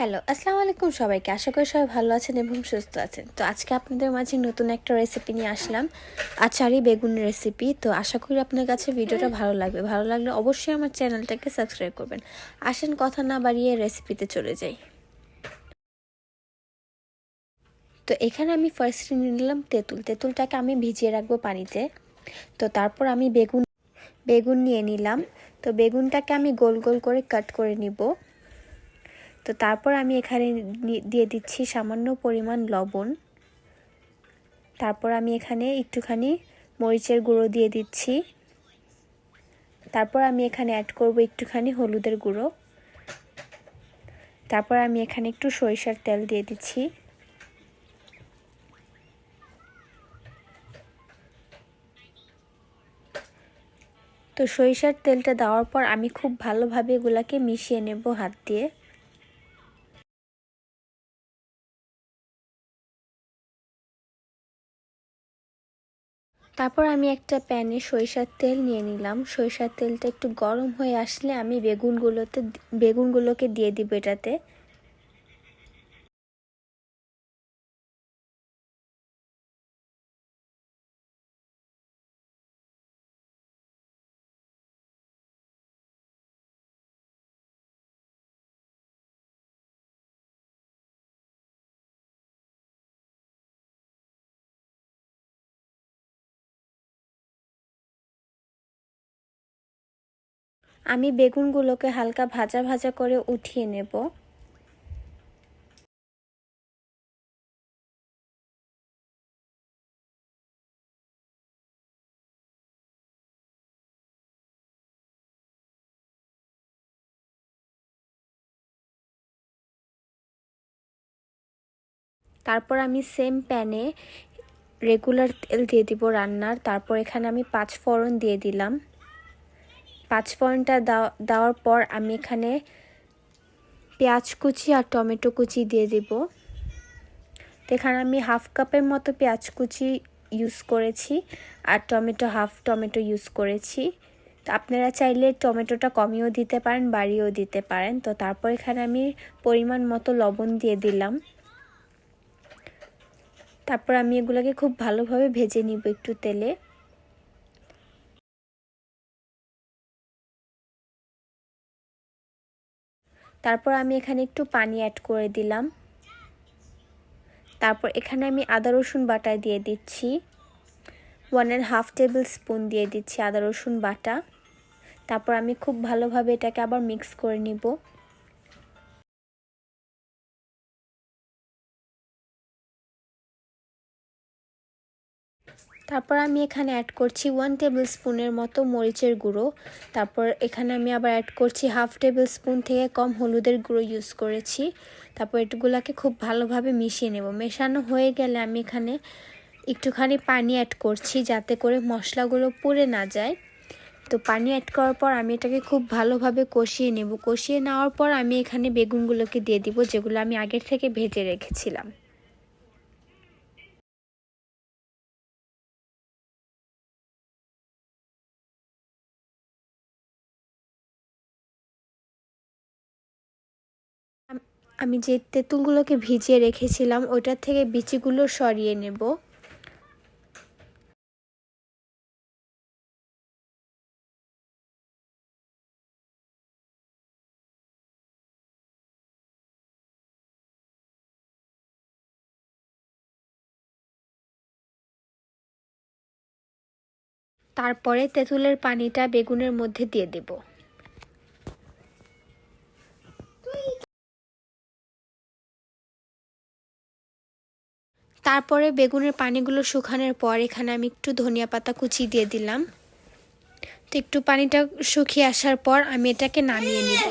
Hello, আসসালামু আলাইকুম সবাইকে। আশা করি সবাই ভালো আছেন এবং সুস্থ আছেন। তো আজকে আপনাদের মাঝে নতুন একটা রেসিপি নিয়ে আসলাম, আচারি বেগুন রেসিপি তো আশা করি আপনার কাছে ভিডিওটা ভালো লাগবে। ভালো লাগলে অবশ্যই আমার চ্যানেলটাকে সাবস্ক্রাইব করবেন। আসেন, কথা না বাড়িয়ে রেসিপিতে চলে যাই। তো এখানে আমি ফার্স্ট নিয়ে নিলাম তেঁতুল। তেঁতুলটাকে আমি ভিজিয়ে রাখব পানিতে। তো তারপর আমি বেগুন বেগুন নিয়ে নিলাম। তো বেগুনটাকে আমি গোল গোল করে কাট করে নিব। তো তারপর আমি এখানে দিয়ে দিচ্ছি সামান্য পরিমাণ লবণ। তারপর আমি এখানে একটুখানি মরিচের গুঁড়ো দিয়ে দিচ্ছি। তারপর আমি এখানে অ্যাড করব একটুখানি হলুদের গুঁড়ো। তারপর আমি এখানে একটু সরিষার তেল দিয়ে দিচ্ছি। তো সরিষার তেলটা দেওয়ার পর আমি খুব ভালোভাবে এগুলাকে মিশিয়ে নেব হাত দিয়ে। তারপর আমি একটা প্যানে সরিষার তেল নিয়ে নিলাম। সরিষার তেলটা একটু গরম হয়ে আসলে আমি বেগুনগুলোতে বেগুনগুলোকে দিয়ে দিব এটাতে। আমি বেগুনগুলোকে হালকা ভাজা ভাজা করে উঠিয়ে নেব। তারপর আমি সেম প্যানে রেগুলার তেল দিয়ে দিব রান্নার। তারপর এখানে আমি পাঁচ ফোড়ন দিয়ে দিলাম। পাঁচ ফোড়নটা দেওয়ার পর আমি এখানে পেঁয়াজ কুচি আর টমেটো কুচি দিয়ে দিব। তো এখানে আমি হাফ কাপের মতো পেঁয়াজ কুচি ইউজ করেছি আর টমেটো, হাফ টমেটো ইউজ করেছি। তো আপনারা চাইলে টমেটোটা কমিয়েও দিতে পারেন, বাড়িয়েও দিতে পারেন। তো তারপর এখানে আমি পরিমাণ মতো লবণ দিয়ে দিলাম। তারপর আমি এগুলোকে খুব ভালোভাবে ভেজে নিব একটু তেলে। তারপর আমি এখানে একটু পানি অ্যাড করে দিলাম। তারপর এখানে আমি আদা রসুন বাটা দিয়ে দিচ্ছি। One and half tablespoon দিয়ে দিচ্ছি আদা রসুন বাটা। তারপর আমি খুব ভালোভাবে এটাকে আবার মিক্স করে নিব। তারপর আমি এখানে অ্যাড করছি ওয়ান টেবিল স্পুনের মতো মরিচের গুঁড়ো। তারপর এখানে আমি আবার অ্যাড করছি হাফ টেবিল স্পুন থেকে কম হলুদের গুঁড়ো ইউজ করেছি। তারপর এটুগুলাকে খুব ভালোভাবে মিশিয়ে নেব। মেশানো হয়ে গেলে আমি এখানে একটুখানি পানি অ্যাড করছি যাতে করে মশলাগুলো পুড়ে না যায়। তো পানি অ্যাড করার পর আমি এটাকে খুব ভালোভাবে কষিয়ে নেব। কষিয়ে নেওয়ার পর আমি এখানে বেগুনগুলোকে দিয়ে দিব, যেগুলো আমি আগের থেকে ভেজে রেখেছিলাম। আমি যে তেঁতুলগুলোকে ভিজিয়ে রেখেছিলাম ওটার থেকে বিচিগুলো সরিয়ে নেব। তারপরে তেঁতুলের পানিটা বেগুনের মধ্যে দিয়ে দেব। তারপরে বেগুনের পানিগুলো শুকানোর পর এখানে আমি একটু ধনিয়া পাতা কুচি দিয়ে দিলাম। তো একটু পানিটা শুকিয়ে আসার পর আমি এটাকে নামিয়ে নিব।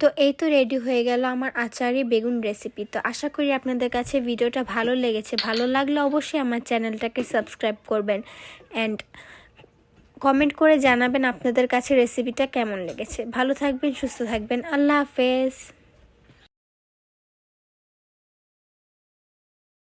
তো এই তো রেডি হয়ে গেল আমার আচারি বেগুন রেসিপি। তো আশা করি আপনাদের কাছে ভিডিওটা ভালো লেগেছে। ভালো লাগলে অবশ্যই আমার চ্যানেলটাকে সাবস্ক্রাইব করবেন। অ্যান্ড কমেন্ট করে জানাবেন আপনাদের কাছে রেসিপিটা কেমন লেগেছে। ভালো থাকবেন সুস্থ থাকবেন। আল্লাহ হাফেজ।